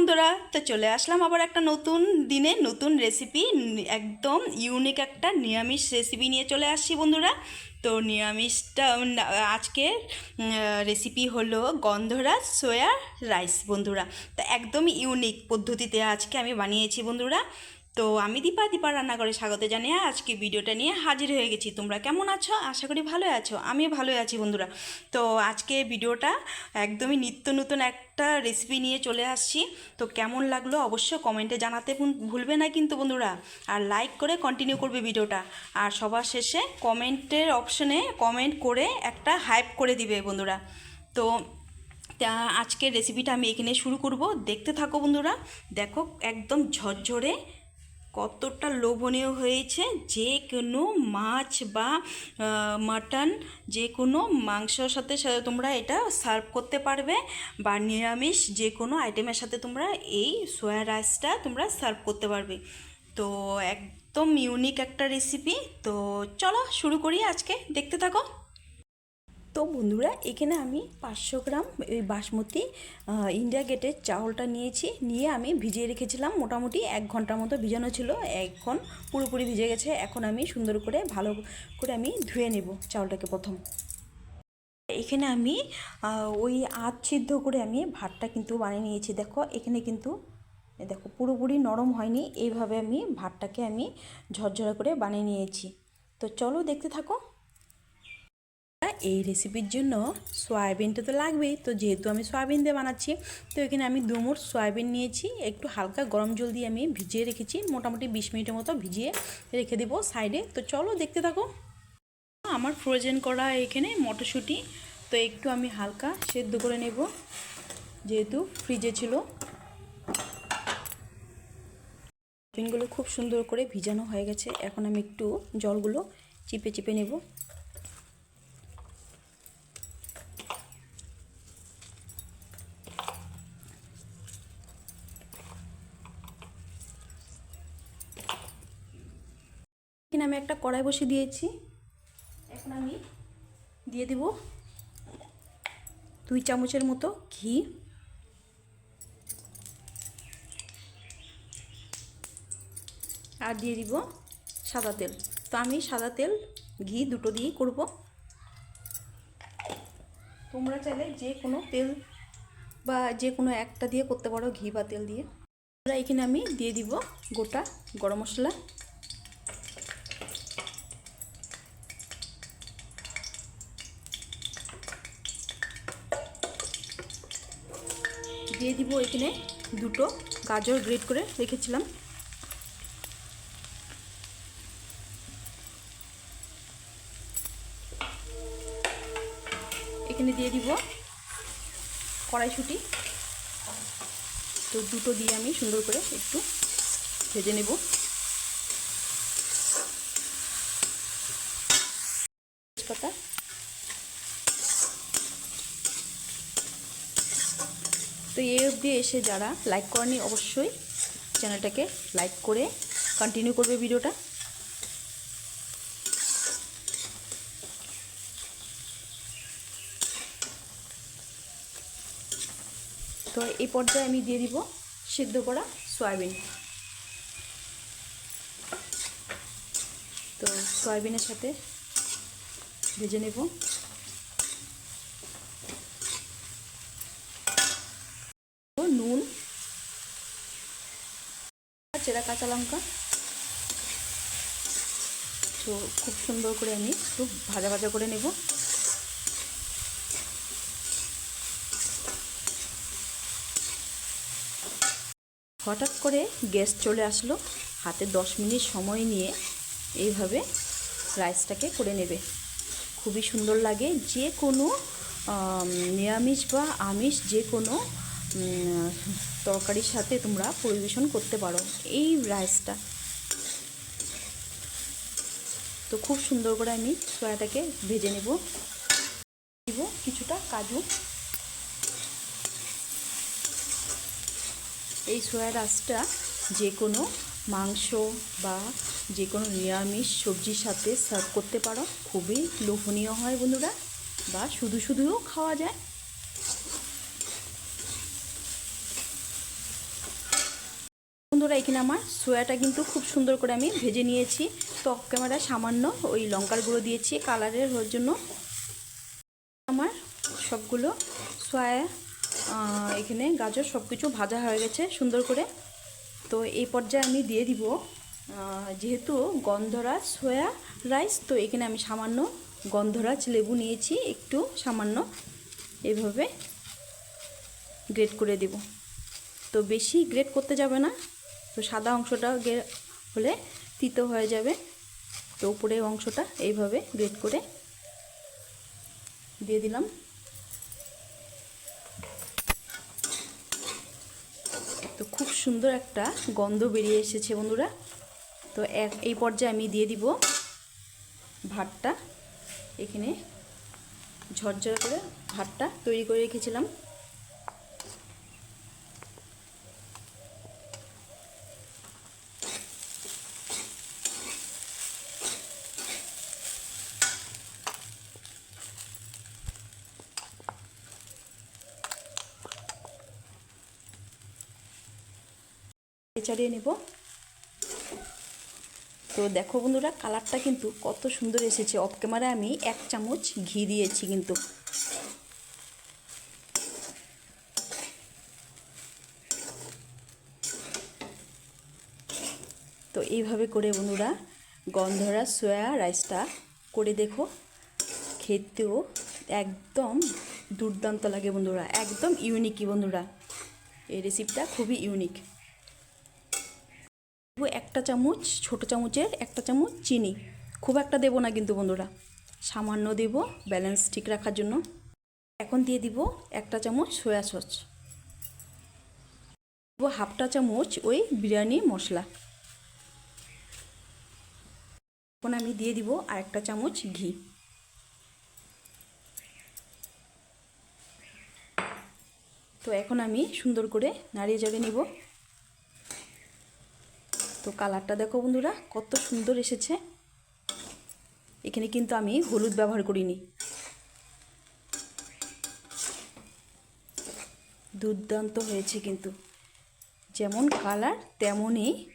বন্ধুরা, তো চলে আসলাম আবার একটা নতুন দিনে, নতুন রেসিপি একদম ইউনিক একটা নিরামিষ রেসিপি নিয়ে চলে আসছি বন্ধুরা। তো নিরামিষটা, আজকে রেসিপি হলো গন্ধরাজ সোয়া রাইস বন্ধুরা। তো একদম ইউনিক পদ্ধতিতে আজকে আমি বানিয়েছি বন্ধুরা। তো আমি দীপা দীপা রান্না করে স্বাগত জানিয়ে আজকে ভিডিওটা নিয়ে হাজির হয়ে গেছি। তোমরা কেমন আছো? আশা করি ভালো আছো। আমিও ভালোই আছি বন্ধুরা। তো আজকে ভিডিওটা একদমই নিত্য নতুন একটা রেসিপি নিয়ে চলে আসছি। তো কেমন লাগল অবশ্যই কমেন্টে জানাতে ভুলবে না কিন্তু বন্ধুরা। আর লাইক করে কন্টিনিউ করবে ভিডিওটা। আর সবার শেষে কমেন্টের অপশনে কমেন্ট করে একটা হাইপ করে দিবে বন্ধুরা। তো তা আজকের রেসিপিটা আমি এখানে শুরু করব। দেখতে থাকো বন্ধুরা। দেখো, একদম ঝরঝরে কতটা লোভনীয় হয়েছে? যে কোনো মাছ বা মাটন, যে কোনো মাংসর সাথে তোমরা এটা সার্ভ করতে পারবে বা নিরামিষ যে কোনো আইটেমের সাথে তোমরা এই সোয়া রাইসটা তোমরা সার্ভ করতে পারবে। তো একদম ইউনিক একটা রেসিপি তো চলো শুরু করি আজকে। দেখতে থাকো। তো বন্ধুরা, এখানে আমি পাঁচশো গ্রাম এই বাসমতি ইন্ডিয়া গেটের চাউলটা নিয়েছি। নিয়ে আমি ভিজিয়ে রেখেছিলাম। মোটামুটি এক ঘণ্টার মতো ভিজানো ছিল। এখন পুরোপুরি ভিজে গেছে। এখন আমি সুন্দর করে, ভালো করে আমি ধুয়ে নেব চাউলটাকে প্রথম। এখানে আমি ওই আধ সিদ্ধ করে আমি ভাতটা কিন্তু বানিয়ে নিয়েছি। দেখো, এখানে কিন্তু দেখো, পুরোপুরি নরম হয়নি। এইভাবে আমি ভাতটাকে আমি ঝরঝরে করে বানিয়ে নিয়েছি। তো চলো দেখতে থাকো। এই রেসিপির জন্য সয়াবিনটা তো লাগবেই। তো যেহেতু আমি সয়াবিন দিয়ে বানাচ্ছি, তো এখানে আমি দুমুট সয়াবিন নিয়েছি। একটু হালকা গরম জল দিয়ে আমি ভিজিয়ে রেখেছি। মোটামুটি বিশ মিনিটের মতো ভিজিয়ে রেখে দেবো সাইডে তো চলো দেখতে থাকো। আমার ফ্রোজেন করা এখানে মটরশুঁটি। তো একটু আমি হালকা সেদ্ধ করে নেব, যেহেতু ফ্রিজে ছিল। সয়াবিনগুলো খুব সুন্দর করে ভিজানো হয়ে গেছে। এখন আমি একটু জলগুলো চিপে চিপে নেব। এখানে আমি একটা কড়াই বসে দিয়েছি। এখন আমি দিয়ে দেব দুই চামচের মতো ঘি। আর দিয়ে দিব সাদা তেল। তো আমি সাদা তেল, ঘি দুটো দিয়েই করব। তোমরা চাইলে যে কোনো তেল বা যে কোনো একটা দিয়ে করতে পারো, ঘি বা তেল দিয়ে। এখানে আমি দিয়ে দিব গোটা গরম মশলা। দিয়ে দিব এখানে দুটো গাজর গ্রেট করে রেখেছিলাম। এখানে দিয়ে দিব কড়াইশুটি। তো দুটো দিয়ে আমি সুন্দর করে একটু ভেজে নেব। তো এই অবধি এসে যারা লাইক করেনি, অবশ্যই চ্যানেলটাকে লাইক করে কন্টিনিউ করবে ভিডিওটা। তো এই পর্যায়ে আমি দিয়ে দিব সিদ্ধ করা সয়াবিন তো সয়াবিনের সাথে ভেজে নেব। কাঁচা লঙ্কা। তো খুব সুন্দর করে আমি একটু ভাজা ভাজা করে নেব। হঠাৎ করে গ্যাস চলে আসলো, হাতে দশ মিনিট সময় নিয়ে এইভাবে রাইসটাকে করে নেবে। খুবই সুন্দর লাগে, যে কোনো নিরামিষ বা আমিষ যে কোনো তরকারির সাথে তোমরা পরিবেশন করতে পারো। এই রাইসটা তো খুব সুন্দর করে আমি সয়াটাকে ভেজে নেব। দিব কিছুটা কাজু। এই সোয়া রাইসটা যে কোনো মাংস বা যে কোনো নিরামিষ সবজির সাথে সার্ভ করতে পারো। খুবই লোভনীয় হয় বন্ধুরা। বা শুধু শুধুও খাওয়া যায়। এখানে আমার? সোয়াটা কিন্তু খুব সুন্দর করে আমি ভেজে নিয়েছি। তো ক্যামেরা সামান্য ওই লঙ্কার গুঁড়ো দিয়েছি, কালারের হওয়ার জন্য। আমার সবগুলো সোয়া এখানে গাজর সব কিছু ভাজা হয়ে গেছে সুন্দর করে। তো এই পর্যায়ে আমি দিয়ে দিব যেহেতু গন্ধরাজ সোয়া রাইস, তো এখানে আমি সামান্য গন্ধরাজ লেবু নিয়েছি, একটু সামান্য এভাবে গ্রেট করে দেব। তো বেশি গ্রেট করতে যাবে না। তো সাদা অংশটা হলে তিতো হয়ে যাবে। তো উপরের অংশটা এইভাবে গ্রেট করে দিয়ে দিলাম। তো খুব সুন্দর একটা গন্ধ বেরিয়ে এসেছে বন্ধুরা। তো এই পর্যায়ে আমি দিয়ে দিব ভাতটা। এখানে ঝরঝর করে ভাতটা তৈরি করে রেখেছিলাম। চাড়িয়ে নেব। তো দেখো বন্ধুরা, কালারটা কিন্তু কত সুন্দর এসেছে। অফ ক্যামেরায় আমি এক চামচ ঘি দিয়েছি কিন্তু। তো এইভাবে করে বন্ধুরা গন্ধরা সোয়া রাইসটা করে দেখো। খেতেও একদম দুর্দান্ত লাগে বন্ধুরা, একদম ইউনিকই বন্ধুরা। এই রেসিপিটা খুবই ইউনিক একটা চামচ, ছোট চামচের একটা চামচ চিনি। খুব একটা দেবো না কিন্তু বন্ধুরা। সামান্য দেব ব্যালেন্স ঠিক রাখার জন্য। এখন দিয়ে দিব একটা চামচ সয়া সস দেবো হাফটা চামচ ওই বিরিয়ানি মশলা। এখন আমি দিয়ে দিব আর একটা চামচ ঘি। তো এখন আমি সুন্দর করে নাড়িয়ে চাড়িয়ে নিব। কালারটা দেখো বন্ধুরা, কত সুন্দর এসেছে। এখানে কিন্তু আমি হলুদ ব্যবহার করিনি। দুর্দান্ত হয়েছে কিন্তু। যেমন কালার, তেমনই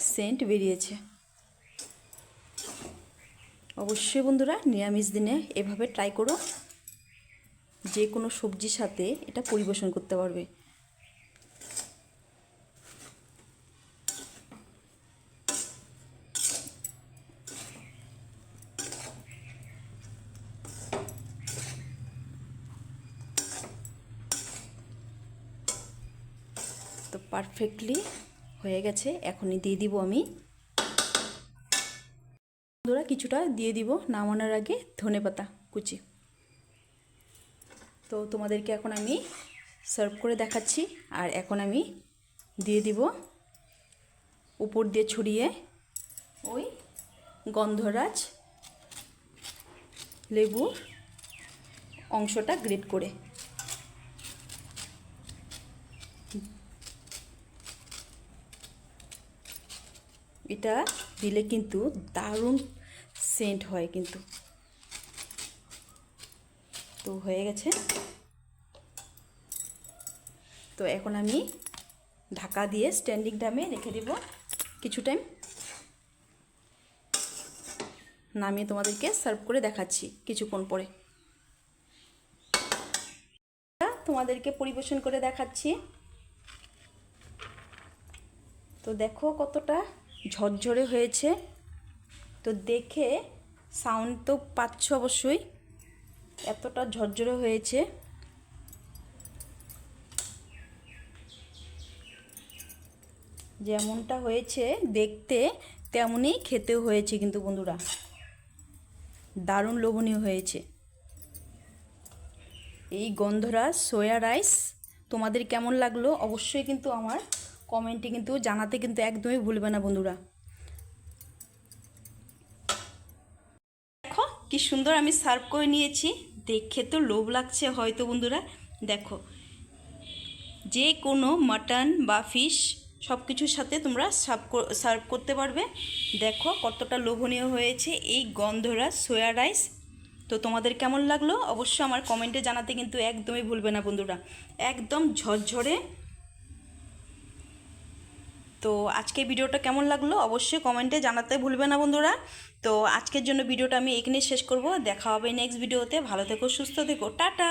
সেন্ট বেরিয়েছে। অবশ্যই বন্ধুরা, নিরামিষ দিনে এভাবে ট্রাই করো। যে কোনো সবজির সাথে এটা পরিবেশন করতে পারবে। তো পারফেক্টলি হয়ে গেছে। এখনই দিয়ে দিব আমি। বন্ধুরা, কিছুটা দিয়ে দিব নামানোর আগে ধনে পাতা কুচি। তো তোমাদেরকে এখন আমি সার্ভ করে দেখাচ্ছি। আর এখন আমি দিয়ে দিব উপর দিয়ে ছড়িয়ে ওই গন্ধরাজ লেবুর অংশটা গ্রেট করে। এটা দিলে কিন্তু দারুণ সেন্ট হয় কিন্তু। তো হয়ে গেছে। তো এখন আমি ঢাকা দিয়ে স্ট্যান্ডিং টাইমে রেখে দেব কিছু টাইম নামিয়ে তোমাদেরকে সার্ভ করে দেখাচ্ছি কিছুক্ষণ পরে। তোমাদেরকে পরিবেশন করে দেখাচ্ছি। তো দেখো কতটা ঝরঝরে হয়েছে। তো দেখে সাউন্ড তো পাচ্ছ অবশ্যই। এতটা ঝরঝরে হয়েছে। যেমনটা হয়েছে দেখতে, তেমনই খেতেও হয়েছে কিন্তু বন্ধুরা। দারুণ লোভনীয় হয়েছে। এই গন্ধরাজ সোয়া রাইস তোমাদের কেমন লাগল? অবশ্যই কিন্তু আমার কমেন্টে কিন্তু জানাতে কিন্তু একদমই ভুলবে না বন্ধুরা। দেখো কি সুন্দর আমি সার্ভ করে নিয়েছি। দেখে তো লোভ লাগছে হয়তো বন্ধুরা। দেখো, যে কোনো মাটন বা ফিশ সব কিছুর সাথে তোমরা সার্ভ সার্ভ করতে পারবে। দেখো কতটা লোভনীয় হয়েছে এই গন্ধরা সোয়া রাইস তো তোমাদের কেমন লাগল? অবশ্যই আমার কমেন্টে জানাতে কিন্তু একদমই ভুলবে না বন্ধুরা। একদম ঝরঝরে তো আজকে ভিডিওটা কেমন লাগল অবশ্যই কমেন্টে জানাতে ভুলবে না বন্ধুরা। তো আজকের জন্য ভিডিওটা আমি এখানেই শেষ করব। দেখা হবে নেক্সট ভিডিওতে ভালো থেকো, সুস্থ থেকো। টাটা!